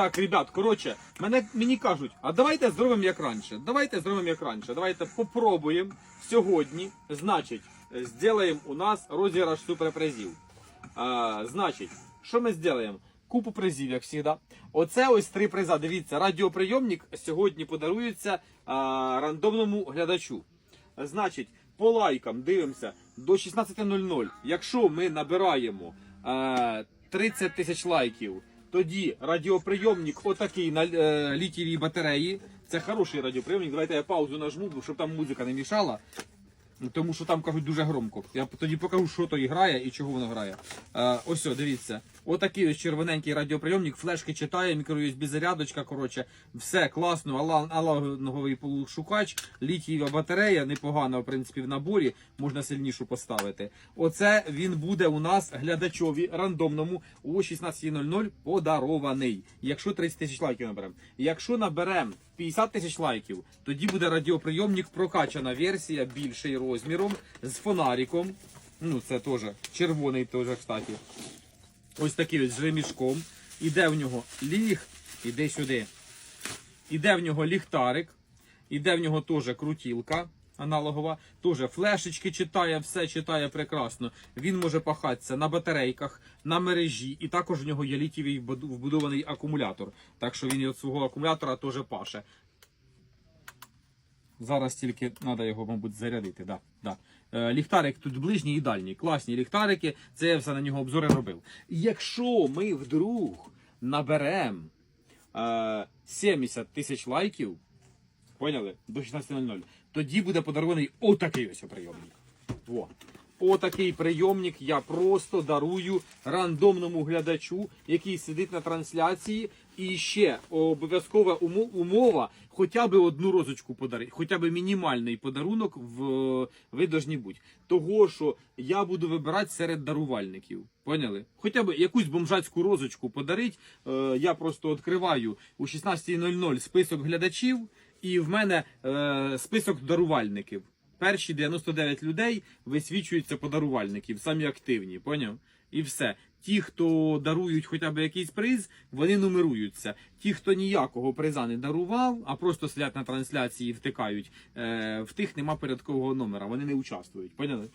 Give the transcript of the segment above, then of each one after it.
Так, ребят, коротше, мене, мені кажуть, а давайте зробимо як раніше. Давайте зробимо як раніше. Давайте попробуємо сьогодні, значить, зробимо у нас розіграш суперпризів. А, значить, що ми зробимо? Купу призів, як завжди. Оце ось три приза. Дивіться, радіоприйомник сьогодні подарується а, рандомному глядачу. Значить, по лайкам дивимося до 16.00. Якщо ми набираємо е, 30 тисяч лайків, тоді радіоприйомник отакий на е, літієвій батареї. Це хороший радіоприйомник. Давайте я паузу нажму, щоб там музика не мішала. Тому що там кажуть дуже громко. Я тоді покажу, що то і грає і чого воно грає. Е, ось, о, дивіться. Отакий ось червоненький радіоприйомник, флешки читає, мікро-USB зарядочка. Коротше, все класно, аналоговий полушукач, літієва батарея, непогана, в принципі, в наборі, можна сильнішу поставити. Оце він буде у нас глядачові рандомному о 16.00 подарований. Якщо 30 тисяч лайків наберемо. Якщо наберемо 50 тисяч лайків, тоді буде радіоприйомник, прокачана версія, більший розміром, з фонариком. Ну, це теж червоний теж, кстати. Ось такий ось з ремішком. Іде в нього ліг, іде сюди. Іде в нього ліхтарик, іде в нього теж крутілка аналогова, теж флешечки читає, все читає прекрасно. Він може пахатися на батарейках, на мережі, і також в нього є літівий вбудований акумулятор. Так що він від свого акумулятора теж паше. Зараз тільки треба його, мабуть, зарядити. Да, да. Е, ліхтарик тут ближній і дальній. Класні ліхтарики. Це я все на нього обзори робив. Якщо ми вдруг наберемо е, 70 тисяч лайків, поняли? До 16.00, тоді буде подарований отакий ось прийомник. Во. Отакий прийомник я просто дарую рандомному глядачу, який сидить на трансляції. І ще обов'язкова умова, хоча б одну розочку подарити, хоча б мінімальний подарунок в ви бути. Того, що я буду вибирати серед дарувальників. Поняли? Хоча б якусь бомжацьку розочку подарить. Е, я просто відкриваю у 16.00 список глядачів, і в мене е, список дарувальників. Перші 99 людей висвічуються подарувальників, самі активні, поняв? І все. Ті, хто дарують хоча б якийсь приз, вони нумеруються. Ті, хто ніякого приза не дарував, а просто сидять на трансляції і втикають, е, в тих нема порядкового номера, вони не участвують. Поняли?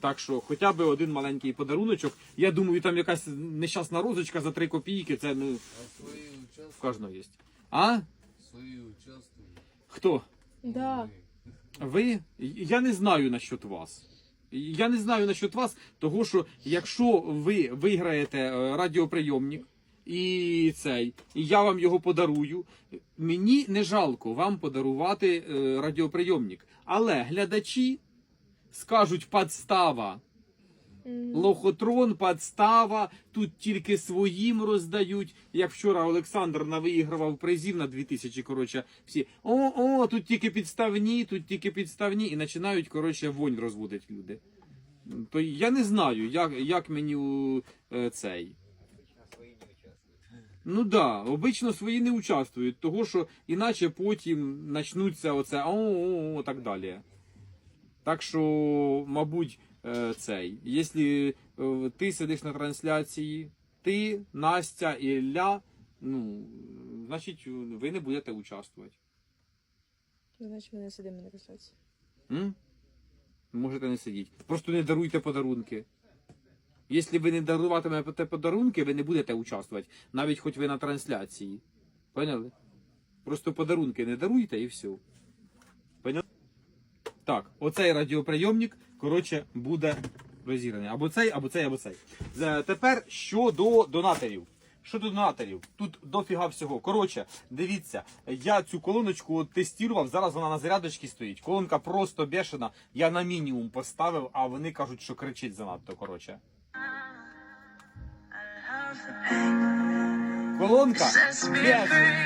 Так що хоча б один маленький подаруночок. Я думаю, там якась нещасна розочка за 3 копійки, це ну, А свої в кожного є. А? Свої участвують? Хто? Да. Ви? Я не знаю насчет вас. Я не знаю насчет вас, того що якщо ви виграєте е, радіоприйомник і цей, і я вам його подарую, мені не жалко вам подарувати е, радіоприйомник. Але глядачі скажуть подстава. Лохотрон, подстава, тут тільки своїм роздають. Як вчора Олександр навиігрував призів на 2000, коротше, всі о, о, тут тільки підставні, тут тільки підставні, і починають, коротше, вонь розводити люди. То я не знаю, як, як мені е, цей. Ну да, обично свої не участвують, того що іначе потім почнуться оце о, о, о, так далі. Так що, мабуть, цей. Якщо е, ти сидиш на трансляції, ти, Настя і Ілля, ну, значить, ви не будете участвувати. Значить, ми не сидимо на трансляції. М? Можете не сидіти. Просто не даруйте подарунки. Якщо ви не даруватимете подарунки, ви не будете участвувати, навіть хоч ви на трансляції. Поняли? Просто подарунки не даруйте і все. Поняли? Так, оцей радіоприйомник, коротше, буде розіграний. Або цей, або цей, або цей. Тепер щодо донаторів. Щодо донаторів, тут дофіга всього. Коротше, дивіться, я цю колоночку тестував, зараз вона на зарядочці стоїть. Колонка просто бешена. Я на мінімум поставив, а вони кажуть, що кричить занадто. Коротше. Колонка бешена.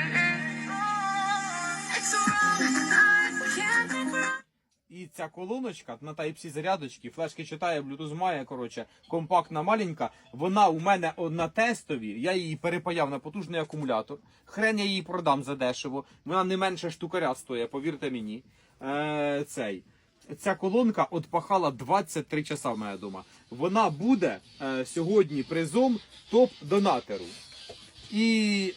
І ця колоночка на Type-C зарядочки, флешки читає, Bluetooth має, коротше, компактна маленька. Вона у мене на тестові, я її перепаяв на потужний акумулятор. Хрен я її продам за дешево. Вона не менше штукаря стоїть, повірте мені. Е, цей. Ця колонка отпахала 23 часа в мене вдома. Вона буде е, сьогодні призом топ-донатору. І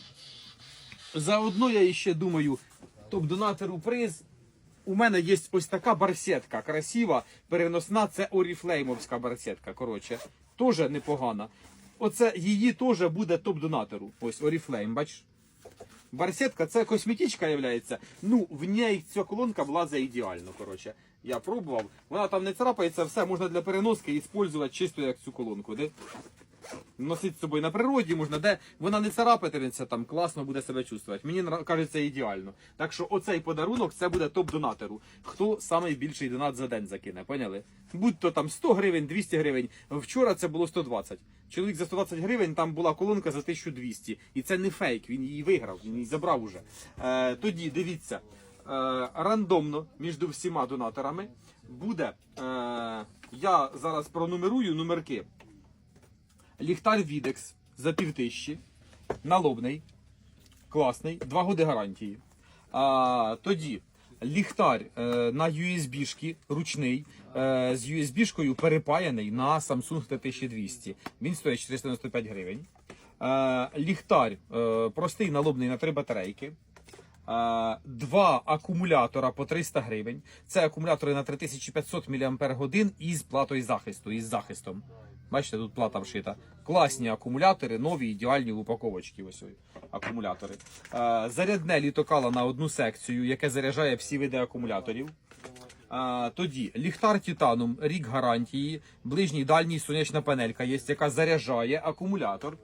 заодно я ще думаю, топ-донатору приз. У мене є ось така барсетка красива, переносна, це оріфлеймовська барсетка. Коротше, теж непогана. Оце її теж буде топ-донатору. Ось оріфлейм, бачиш? Барсетка це косметичка являється. Ну, в ній ця колонка влазить ідеально. Коротше. Я пробував. Вона там не царапається, все можна для переноски використовувати чисто як цю колонку. Де? Носити з собою на природі можна, де вона не царапатиметься, там класно буде себе чувствувати. Мені кажеться ідеально. Так що оцей подарунок це буде топ-донатору. Хто самий більший донат за день закине, поняли? Будь то там 100 гривень, 200 гривень. Вчора це було 120. Чоловік за 120 гривень, там була колонка за 1200. І це не фейк, він її виграв, він її забрав уже. Е, тоді дивіться, е, рандомно між всіма донаторами буде. Е, я зараз пронумерую номерки. Ліхтар Відекс за півтисячі, налобний, класний, два годи гарантії. А, тоді ліхтар е, на USB-шки, ручний, е, з USB-шкою перепаяний на Samsung T1200. Він стоїть 495 гривень. Е, ліхтар е, простий налобний на три батарейки. Два акумулятора по 300 гривень. Це акумулятори на 3500 мАч із платою захисту, із захистом. Бачите, тут плата вшита. Класні акумулятори, нові, ідеальні в упаковочці. Ось акумулятори. Зарядне літокало на одну секцію, яке заряджає всі види акумуляторів. Тоді ліхтар титаном, рік гарантії, ближній дальній сонячна панелька є, яка заряджає акумулятор.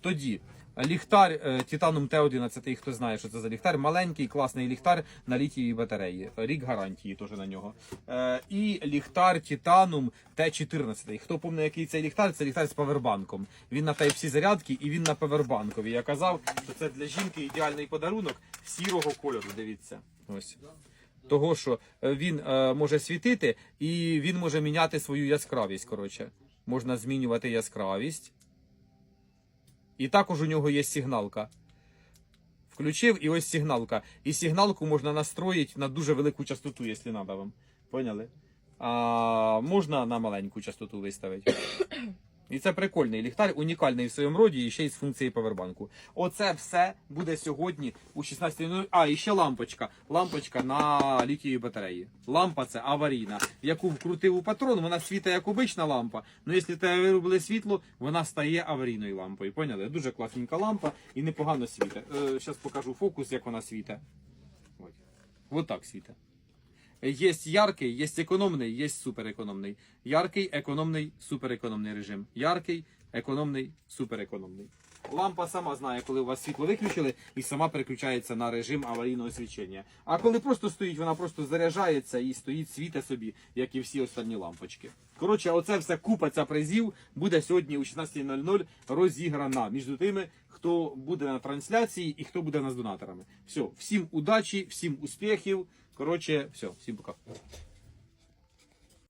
Тоді ліхтар е, Титанум Т11, хто знає, що це за ліхтар. Маленький, класний ліхтар на літієвій батареї. Рік гарантії теж на нього. Е, і ліхтар Титанум Т14. Хто пам'ятає, який цей ліхтар? Це ліхтар з павербанком. Він на Type-C зарядки і він на павербанкові. Я казав, що це для жінки ідеальний подарунок сірого кольору. Дивіться. Ось. Того, що е, він е, може світити і він може міняти свою яскравість. Коротше, можна змінювати яскравість. І також у нього є сигналка. Включив і ось сигналка. І сигналку можна настроїти на дуже велику частоту, якщо треба вам. Поняли? А можна на маленьку частоту виставити. І це прикольний ліхтар, унікальний в своєму роді і ще й з функцією павербанку. Оце все буде сьогодні у 16.00. А, і ще лампочка. Лампочка на літієвій батареї. Лампа це аварійна, яку вкрутив у патрон, вона світить як обична лампа. Ну якщо тебе виробили світло, вона стає аварійною лампою. Поняли? Дуже класненька лампа і непогано світить. Е, Зараз покажу фокус, як вона світить. Ось. Так світить. Є яркий, є економний, є суперекономний. Яркий, економний, суперекономний режим. Яркий, економний, суперекономний. Лампа сама знає, коли у вас світло виключили, і сама переключається на режим аварійного свічення. А коли просто стоїть, вона просто заряджається і стоїть світе собі, як і всі останні лампочки. Коротше, оце все купа ця призів буде сьогодні о 16.00 розіграна між тими, хто буде на трансляції і хто буде з донаторами. Все, всім удачі, всім успіхів. Коротше, все, всім пока.